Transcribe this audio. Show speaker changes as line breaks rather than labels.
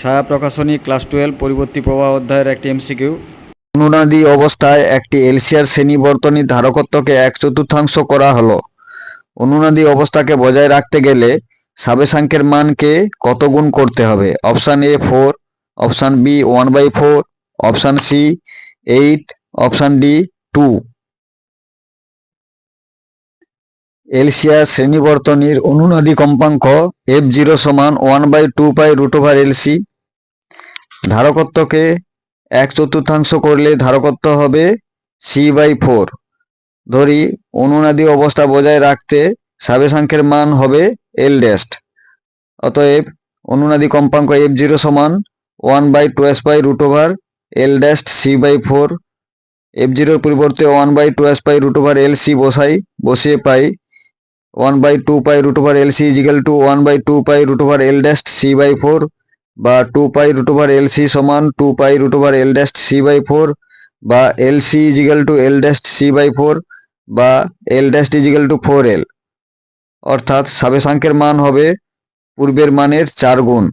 ছায়া প্রকাশনী class twelve পরিবর্তী প্রবাহ অধ্যায়ের একটি এমসিকিউ।
অনুনাদি অবস্থায় একটি এলসিআর শ্রেণীবর্তনী ধারকত্বকে এক চতুর্থাংশ করা হলো। অনুনাদি অবস্থাকে বজায় রাখতে গেলে সাবেশাঙ্কের মানকে কত গুণ করতে হবে? Option A four, option B one by four, option C eight, option D two. LCR শ্রেণীবর্তনীর অনুনাদি কম্পাঙ্ক এফ জিরো সমান one by two pi root over LC ধারকত্বকে এক চতুর্থাংশ করলে ধারকত্ব হবে সি বাই ফোর ধরি, অনুনাদি অবস্থা বজায় রাখতে সাবেশাঙ্কের মান হবে এল ড্যাস্ট অতএব, অনুনাদি কম্পাঙ্ক এফ জিরো সমান one by twice by root over L dash C by four F জিরোর পরিবর্তে one by twice by root over L C বসাই, বসিয়ে পাই one by two pi root over L C equal to one by two pi root over L dash C by four বা two pi root over L C সমান two pi root over L dash C by four বা L C equal to L dash C by four বা L dash equal to four L. অর্থাৎ সাবেশাঙ্কের মান হবে পূর্বের মানের চার গুণ।